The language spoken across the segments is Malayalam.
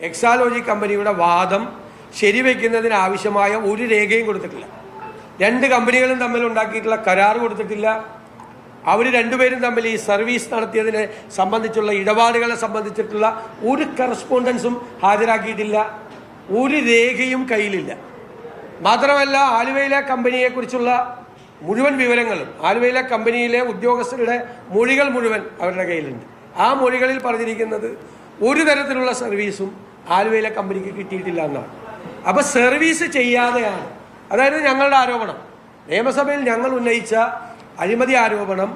എക്സാലോജി കമ്പനിയുടെ വാദം ശരിവെക്കുന്നതിന് ആവശ്യമായ ഒരു രേഖയും കൊടുത്തിട്ടില്ല. രണ്ട് കമ്പനികളും തമ്മിൽ ഉണ്ടാക്കിയിട്ടുള്ള കരാർ കൊടുത്തിട്ടില്ല. അവർ രണ്ടുപേരും തമ്മിൽ ഈ സർവീസ് നടത്തിയതിനെ സംബന്ധിച്ചുള്ള ഇടപാടുകളെ സംബന്ധിച്ചിട്ടുള്ള ഒരു കറസ്പോണ്ടൻസും ഹാജരാക്കിയിട്ടില്ല. ഒരു രേഖയും കയ്യിലില്ല. മാത്രമല്ല ആലുവയിലെ കമ്പനിയെക്കുറിച്ചുള്ള മുഴുവൻ വിവരങ്ങളും ആലുവയിലെ കമ്പനിയിലെ ഉദ്യോഗസ്ഥരുടെ മൊഴികൾ മുഴുവൻ അവരുടെ കയ്യിലുണ്ട്. ആ മൊഴികളിൽ പറഞ്ഞിരിക്കുന്നത് ഒരു തരത്തിലുള്ള സർവീസും ആലുവയിലെ കമ്പനിക്ക് കിട്ടിയിട്ടില്ല എന്നാണ് അപ്പൊ സർവീസ് ചെയ്യാതെയാണ്. അതായത് ഞങ്ങളുടെ ആരോപണം. നിയമസഭയിൽ ഞങ്ങൾ ഉന്നയിച്ച അഴിമതി ആരോപണം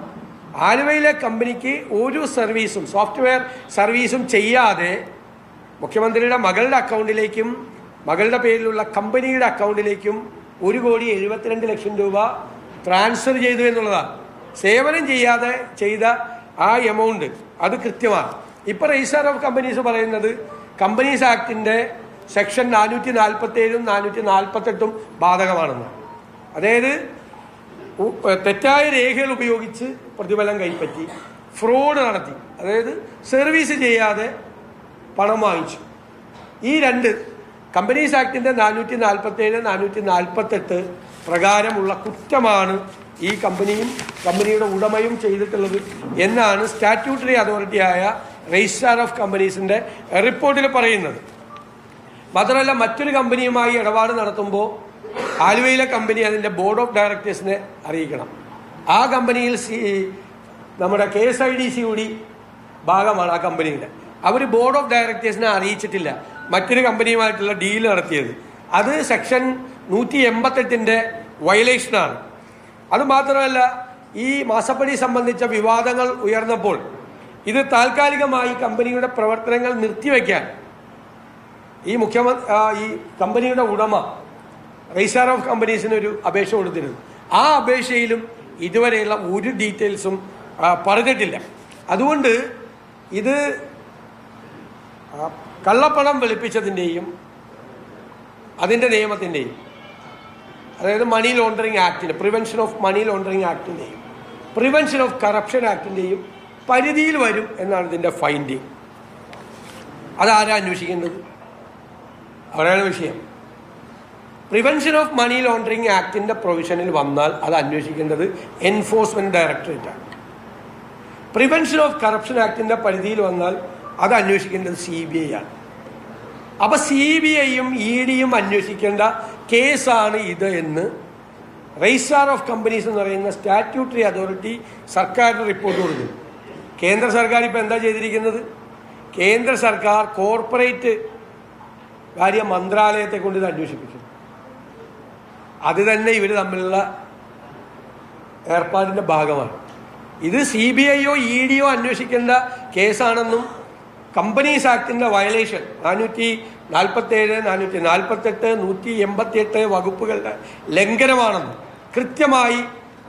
ആലുവയിലെ കമ്പനിക്ക് ഒരു സർവീസും സോഫ്റ്റ്വെയർ സർവീസും ചെയ്യാതെ മുഖ്യമന്ത്രിയുടെ മകളുടെ അക്കൗണ്ടിലേക്കും മകളുടെ പേരിലുള്ള കമ്പനിയുടെ അക്കൗണ്ടിലേക്കും ഒരു കോടി എഴുപത്തിരണ്ട് ലക്ഷം രൂപ ട്രാൻസ്ഫർ ചെയ്തു എന്നുള്ളതാണ്. സേവനം ചെയ്യാതെ ചെയ്ത ആ എമൗണ്ട് അത് കൃത്യമാണ്. ഇപ്പൊ രജിസ്റ്റർ ഓഫ് കമ്പനീസ് പറയുന്നത് കമ്പനീസ് ആക്ടിന്റെ സെക്ഷൻ നാനൂറ്റി നാൽപ്പത്തി ഏഴും നാനൂറ്റി നാൽപ്പത്തെട്ടും ബാധകമാണെന്ന് അതായത് തെറ്റായ രേഖകൾ ഉപയോഗിച്ച് പ്രതിഫലം കൈപ്പറ്റി ഫ്രോഡ് നടത്തി അതായത് സർവീസ് ചെയ്യാതെ പണം വാങ്ങിച്ചു. ഈ രണ്ട് കമ്പനീസ് ആക്ടിന്റെ നാനൂറ്റി നാൽപ്പത്തി ഏഴ് നാനൂറ്റി നാൽപ്പത്തെട്ട് പ്രകാരമുള്ള കുറ്റമാണ് ഈ കമ്പനിയും കമ്പനിയുടെ ഉടമയും ചെയ്തിട്ടുള്ളത് എന്നാണ് സ്റ്റാറ്റ്യൂട്ടറി അതോറിറ്റിയായ രജിസ്ട്രാർ ഓഫ് കമ്പനീസിന്റെ റിപ്പോർട്ടിൽ പറയുന്നത്. മാത്രമല്ല മറ്റൊരു കമ്പനിയുമായി ഇടപാട് നടത്തുമ്പോൾ ആലുവയിലെ കമ്പനി അതിന്റെ ബോർഡ് ഓഫ് ഡയറക്ടേഴ്സിനെ അറിയിക്കണം. ആ കമ്പനിയിൽ സി നമ്മുടെ K S I D C കൂടി ഭാഗമാണ് ആ കമ്പനിയുടെ അവർ ബോർഡ് ഓഫ് ഡയറക്ടേഴ്സിനെ അറിയിച്ചിട്ടില്ല. മറ്റൊരു കമ്പനിയുമായിട്ടുള്ള ഡീൽ നടത്തിയത്. അത് സെക്ഷൻ നൂറ്റി എൺപത്തെട്ടിന്റെ വയലേഷനാണ് അതുമാത്രമല്ല ഈ മാസപ്പടി സംബന്ധിച്ച വിവാദങ്ങൾ ഉയർന്നപ്പോൾ ഇത് താൽക്കാലികമായി കമ്പനിയുടെ പ്രവർത്തനങ്ങൾ നിർത്തിവെക്കാൻ ഈ മുഖ്യമന്ത്രി ഈ കമ്പനിയുടെ ഉടമ രജിസ്ട്രാർ ഓഫ് കമ്പനീസിന് ഒരു അപേക്ഷ കൊടുത്തിരുന്നു. ആ അപേക്ഷയിലും ഇതുവരെയുള്ള ഒരു ഡീറ്റെയിൽസും പറഞ്ഞിട്ടില്ല. അതുകൊണ്ട് ഇത് കള്ളപ്പണം വെളുപ്പിച്ചതിന്റെയും അതിന്റെ നിയമത്തിന്റെയും അതായത് മണി ലോണ്ടറിങ് ആക്ടിന്റെ പ്രിവെൻഷൻ ഓഫ് മണി ലോണ്ടറിങ് ആക്ടിന്റെയും പ്രിവെൻഷൻ ഓഫ് കറപ്ഷൻ ആക്ടിന്റെയും പരിധിയിൽ വരും എന്നാണ് ഇതിന്റെ ഫൈൻഡിങ് അതാരാ അന്വേഷിക്കേണ്ടത്? അവിടെയാണ് വിഷയം. പ്രിവെൻഷൻ ഓഫ് മണി ലോണ്ടറിങ് ആക്ടിന്റെ പ്രൊവിഷനിൽ വന്നാൽ അത് അന്വേഷിക്കേണ്ടത് എൻഫോഴ്സ്മെന്റ് ഡയറക്ടറേറ്റാണ് പ്രിവെൻഷൻ ഓഫ് കറപ്ഷൻ ആക്ടിന്റെ പരിധിയിൽ വന്നാൽ അത് അന്വേഷിക്കേണ്ടത് സി ബി ഐ ആണ്. അപ്പം സി ബി ഐയും ഇ ഡിയും അന്വേഷിക്കേണ്ട കേസാണ് ഇത് എന്ന് രജിസ്ട്രാർ ഓഫ് കമ്പനീസ് എന്ന് പറയുന്ന സ്റ്റാറ്റ്യൂട്ടറി അതോറിറ്റി സർക്കാരിന് റിപ്പോർട്ട് കൊടുത്തു കേന്ദ്ര സർക്കാർ ഇപ്പോൾ എന്താ ചെയ്തിരിക്കുന്നത്? കേന്ദ്ര സർക്കാർ കോർപ്പറേറ്റ് കാര്യ മന്ത്രാലയത്തെ കൊണ്ട് ഇത് അന്വേഷിപ്പിച്ചു. അത് തന്നെ ഇവർ തമ്മിലുള്ള ഏർപ്പാടിന്റെ ഭാഗമാണ്. ഇത് സി ബി ഐയോ ഇ ഡിയോ അന്വേഷിക്കേണ്ട കേസാണെന്നും കമ്പനീസ് ആക്ടിന്റെ വയലേഷൻ നാനൂറ്റി നാൽപ്പത്തേഴ് നാനൂറ്റി നാൽപ്പത്തെട്ട് നൂറ്റി എൺപത്തിയെട്ട് വകുപ്പുകളുടെ ലംഘനമാണെന്ന് കൃത്യമായി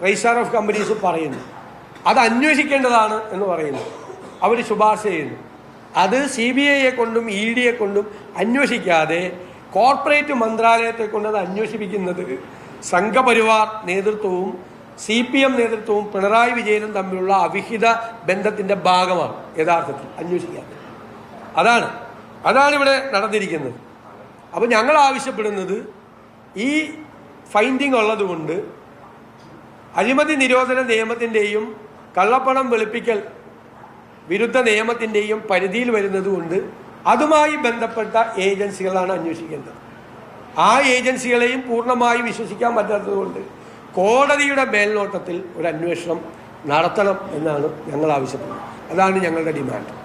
രജിസ്ട്രാർ ഓഫ് കമ്പനീസ് പറയുന്നു. അത് അന്വേഷിക്കേണ്ടതാണ് എന്ന് പറയുന്നു. അവർ ശുപാർശ ചെയ്യുന്നു. അത് സി ബി ഐയെ കൊണ്ടും ഇ ഡിയെ കൊണ്ടും അന്വേഷിക്കാതെ കോർപ്പറേറ്റ് മന്ത്രാലയത്തെ കൊണ്ട് അത് അന്വേഷിപ്പിക്കുന്നത് സംഘപരിവാർ നേതൃത്വവും സി പി എം നേതൃത്വവും പിണറായി വിജയനും തമ്മിലുള്ള അവിഹിത ബന്ധത്തിന്റെ ഭാഗമാണ് യഥാർത്ഥത്തിൽ അന്വേഷിക്കാൻ. അതാണ്. അതാണ് ഇവിടെ നടന്നിരിക്കുന്നത്. അപ്പോൾ ഞങ്ങൾ ആവശ്യപ്പെടുന്നത് ഈ ഫൈൻഡിങ് ഉള്ളതുകൊണ്ട് അഴിമതി നിരോധന നിയമത്തിന്റെയും കള്ളപ്പണം വെളുപ്പിക്കൽ വിരുദ്ധ നിയമത്തിന്റെയും പരിധിയിൽ വരുന്നതുകൊണ്ട് അതുമായി ബന്ധപ്പെട്ട ഏജൻസികളാണ് അന്വേഷിക്കേണ്ടത്. ആ ഏജൻസികളെയും പൂർണമായി വിശ്വസിക്കാൻ പറ്റാത്തതുകൊണ്ട് കോടതിയുടെ മേൽനോട്ടത്തിൽ ഒരു അന്വേഷണം നടത്തണം എന്നാണ് ഞങ്ങൾ ആവശ്യപ്പെടുന്നത്. അതാണ് ഞങ്ങളുടെ ഡിമാൻഡ്.